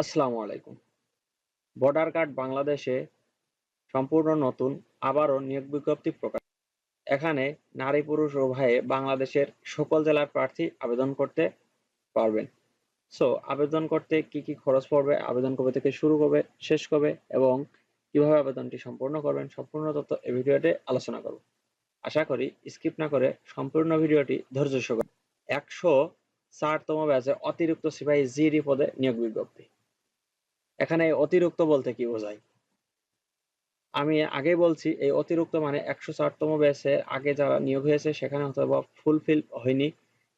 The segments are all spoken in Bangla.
আসসালামু আলাইকুম। বর্ডার গার্ড বাংলাদেশে সম্পূর্ণ নতুন, আবারও নিয়োগ বিজ্ঞপ্তি প্রকাশ। এখানে নারী পুরুষ উভয়ে বাংলাদেশের সকল জেলার প্রার্থী আবেদন করতে পারবেন। সো আবেদন করতে কি কি খরচ পড়বে, আবেদন কবে থেকে শুরু করবে, শেষ করবে এবং কীভাবে আবেদনটি সম্পূর্ণ করবেন, সম্পূর্ণ তথ্য এই ভিডিওতে আলোচনা করব। আশা করি স্কিপ না করে সম্পূর্ণ ভিডিওটি ধৈর্য সহকারে একশো চারতম ব্যাচে অতিরিক্ত সিপাহী জিডি পদে নিয়োগ বিজ্ঞপ্তি। এখানে অতিরিক্ত বলতে কি বোঝায়? আমি আগেই বলছি, এই অতিরিক্ত মানে একশো চারতম ব্যাচে আগে যারা নিয়োগ হয়েছে, সেখানে অথবা ফুলফিল হয়নি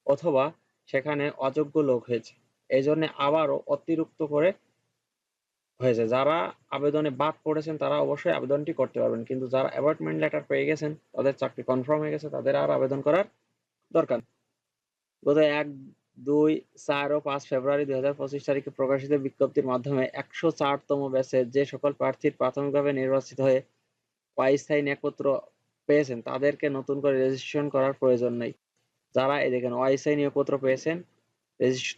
অথবা সেখানে অযোগ্য লোক হয়েছে। এই জন্য আবারও অতিরিক্ত করে হয়েছে। যারা আবেদনে বাদ পড়েছেন, তারা অবশ্যই আবেদনটি করতে পারবেন। কিন্তু যারা অ্যাপয়েন্টমেন্ট লেটার পেয়ে গেছেন, তাদের চাকরি কনফার্ম হয়ে গেছে, তাদের আর আবেদন করার দরকার। গত এক দুই চার ও পাঁচ ফেব্রুয়ারি দুই হাজার পঁচিশ তারিখে প্রকাশিত বিজ্ঞপ্তির মাধ্যমে একশো চারতম ব্যাচের যে সকল প্রার্থীর প্রাথমিকভাবে নির্বাচিত হয়ে অস্থায়ী নিয়োগপত্র পেয়েছেন, তাদেরকে নতুন করে রেজিস্ট্রেশন করার প্রয়োজন নেই। যারা এই দেখেন অস্থায়ী নিয়োগপত্র পেয়েছেন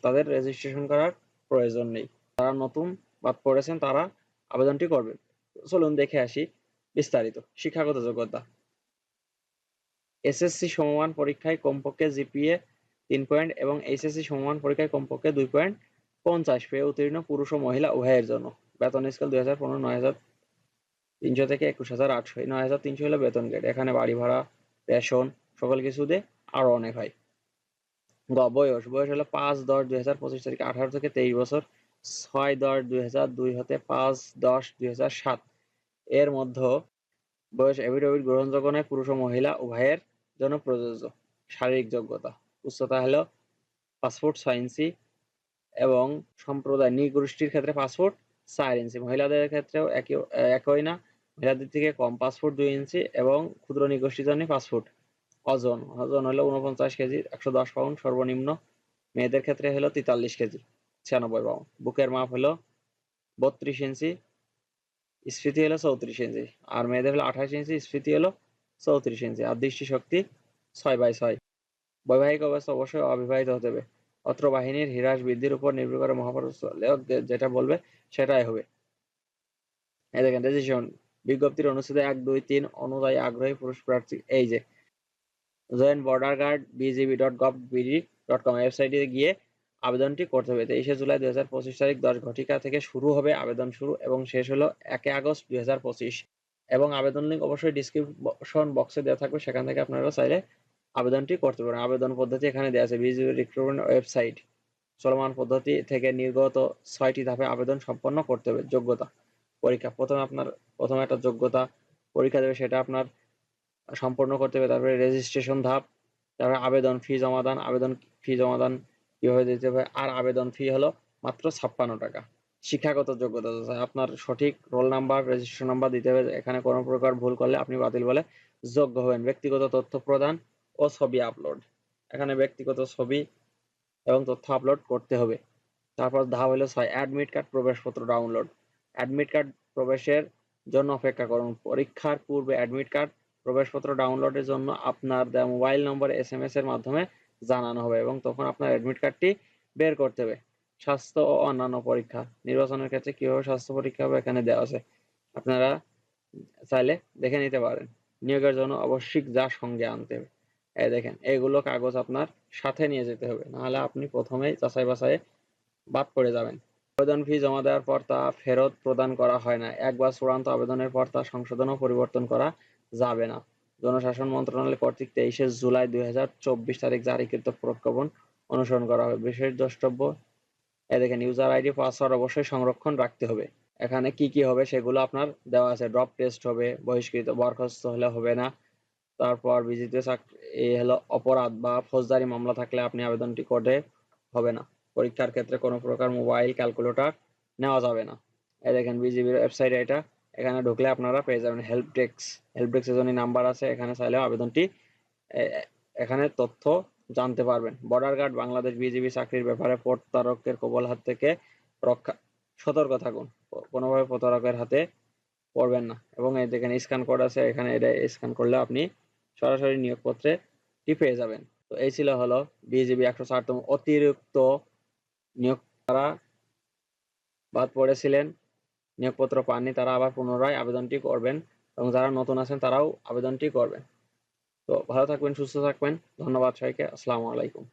তাদের রেজিস্ট্রেশন করার প্রয়োজন নেই। যারা নতুন বাদ পড়েছেন, তারা আবেদনটি করবেন। চলুন দেখে আসি বিস্তারিত। শিক্ষাগত যোগ্যতা। এসএসসি সমমান পরীক্ষায় কমপক্ষে জিপিএ তিন পয়েন্ট এবং এইচএসসি সমমান পরীক্ষায় কমপক্ষে দুই পয়েন্ট পঞ্চাশ পেয়ে উত্তীর্ণ পুরুষ ও মহিলা উভয়ের জন্য। বেতন স্কেল দুই হাজার পনেরো, নয় হাজার তিনশো থেকে একুশ হাজার আটশো নয় হাজার তিনশো হলো বেতন গেট এখানে বাড়ি ভাড়া, রেশন, সকল কিছু দিয়ে আরও অনেক হয়। গ, বয়স। বয়স হলো পাঁচ দশ দুই হাজার পঁচিশ তারিখ, আঠারো থেকে তেইশ বছর, ছয় দশ দুই হাজার দুই হতে পাঁচ দশ দুই হাজার সাত। এর মধ্যে বয়স এভিডেভিট গ্রহণযোগ্য নয়, পুরুষ ও মহিলা উভয়ের জন্য প্রযোজ্য। শারীরিক যোগ্যতা। উচ্চতা হলো ফুট ছয় ইঞ্চি এবং সম্প্রদায় নৃগোষ্ঠীর ক্ষেত্রে ফুট চার ইঞ্চি। মহিলাদের ক্ষেত্রেও একই একই না। মহিলাদের থেকে কম ফুট দুই ইঞ্চি এবং ক্ষুদ্র নৃগোষ্ঠীর জন্য ফুট ওজন। ওজন হলো উনপঞ্চাশ কেজি, একশো দশ পাউন্ড সর্বনিম্ন। মেয়েদের ক্ষেত্রে হলো তেতাল্লিশ কেজি, ছিয়ানব্বই পাউন্ড। বুকের মাপ হলো বত্রিশ ইঞ্চি, স্ফীতি হলো চৌত্রিশ ইঞ্চি। আর মেয়েদের হলো আঠাশ ইঞ্চি, স্ফীতি হলো চৌত্রিশ ইঞ্চি। আর দৃষ্টিশক্তি ছয় বাই ছয়। বৈবাহিক অবস্থা অবশ্যই অবিবাহিত হতে হবে। অত্র বাহিনীর হ্রাস বৃদ্ধির উপর নির্ভর করে মহাপুরুষ লেখক যেটা বলবে সেটাই হবে। দেখেন রেজিস্ট্রেশন বিজ্ঞপ্তির অনুচ্ছেদে এক, দুই, তিন অনুযায়ী আগ্রহী পুরুষ প্রার্থী। এই যে joint border guard BGB dot gov BD dot com ওয়েবসাইটে গিয়ে আবেদনটি করতে হবে। তেইশে জুলাই দুই হাজার পঁচিশ তারিখ দশ ঘটিকা থেকে শুরু হবে আবেদন শুরু এবং শেষ হলো একে আগস্ট দুই হাজার পঁচিশ। এবং আবেদন লিঙ্ক অবশ্যই ডিসক্রিপশন বক্সে দেওয়া থাকবে। সেখান থেকে আপনারা চাইলে আবেদনটি করতে পারেন। আবেদন পদ্ধতি এখানে দেওয়া আছে। বিজিবি রিক্রুটমেন্ট ওয়েবসাইট চলমান পদ্ধতি থেকে নির্গত ছয়টি ধাপে আবেদন সম্পন্ন করতে হবে। যোগ্যতা পরীক্ষা। প্রথমে আপনার, প্রথমে একটা যোগ্যতা পরীক্ষা দেবে, সেটা আপনার সম্পন্ন করতে হবে। তারপরে রেজিস্ট্রেশন ধাপ, তারপরে আবেদন ফি জমাদান আবেদন ফি জমাদান কীভাবে দিতে হবে? আর আবেদন ফি হলো মাত্র ছাপ্পান্ন টাকা। শিক্ষাগত যোগ্যতা আপনার সঠিক রোল নাম্বার রেজিস্ট্রেশন নাম্বার দিতে হবে। এখানে কোনো প্রকার ভুল করলে আপনি বাতিল বলে যোগ্য হবেন। ব্যক্তিগত তথ্য প্রদান ও ছবি আপলোড এখানে ব্যক্তিগত ছবি এবং তথ্য আপলোড করতে হবে। তারপর ধাপ হলো ছয় অ্যাডমিট কার্ড প্রবেশপত্র ডাউনলোড অ্যাডমিট কার্ড প্রবেশের জন্য অপেক্ষা করুন। পরীক্ষার পূর্বে অ্যাডমিট কার্ড প্রবেশপত্র ডাউনলোডের জন্য আপনার mobile number S M S এর মাধ্যমে জানানো হবে এবং তখন আপনার অ্যাডমিট কার্ডটি বের করতে হবে। স্বাস্থ্য ও অন্যান্য পরীক্ষা। নির্বাচনের ক্ষেত্রে কীভাবে স্বাস্থ্য পরীক্ষা হবে এখানে দেওয়া আছে। আপনারা চাইলে দেখে নিতে পারেন। নিয়োগের জন্য অবশ্যই যা সঙ্গে আনতে হবে। এই দেখেন এইগুলো কাগজ আপনার সাথে নিয়ে যেতে হবে। নাহলে আপনি প্রথমেই যাচাই বাছাই বাদ পড়ে যাবেন। আবেদন ফি জমা দেওয়ার পর তা ফেরত প্রদান করা হয় না। একবার চূড়ান্ত আবেদনের পর তা সংশোধন ও পরিবর্তন করা যাবে না। জনশাসন মন্ত্রণালয় কর্তৃক তেইশে জুলাই দুই হাজার চব্বিশ তারিখ জারিকৃত প্রজ্ঞাপন অনুসরণ করা হবে। বিশেষ দ্রষ্টব্য, এই দেখেন, ইউজার আইডি, পাসওয়ার্ড অবশ্যই সংরক্ষণ রাখতে হবে। এখানে কি কি হবে সেগুলো আপনার দেওয়া আছে। ড্রপ টেস্ট হবে, বহিষ্কৃত বরখাস্ত হলে হবে না। তারপর বিজিত এই হলো অপরাধ বা ফৌজদারি মামলা থাকলে আপনি আবেদনটি করে হবে না। পরীক্ষার ক্ষেত্রে কোনো প্রকার মোবাইল ক্যালকুলেটর নেওয়া যাবে না। এই দেখেন বিজিবির ওয়েবসাইটে এটা। এখানে ঢুকলে আপনারা পেয়ে যাবেন হেল্প ডেস্ক হেল্প ডেস্কের জন্য নাম্বার আছে, এখানে চাইলেও আবেদনটি এখানে তথ্য জানতে পারবেন। বর্ডার গার্ড বাংলাদেশ বিজিবি চাকরির ব্যাপারে প্রতারকের কবল হাত থেকে রক্ষা, সতর্ক থাকুন। কোনোভাবে প্রতারকের হাতে পড়বেন না। এবং এই দেখেন স্ক্যান কোড আছে, এখানে এটা স্ক্যান করলে আপনি সরাসরি নিয়োগপত্রে টি পেয়ে যাবেন। তো এই ছিল হলো বিজিবি একশো ষাটতম অতিরিক্ত নিয়োগ তারা বাদ পড়েছিলেন। নিয়োগপত্র পাননি, তারা আবার পুনরায় আবেদনটি করবেন এবং যারা নতুন আছেন তারাও আবেদনটি করবেন। তো ভালো থাকবেন, সুস্থ থাকবেন। ধন্যবাদ সবাইকে, আসসালামু আলাইকুম।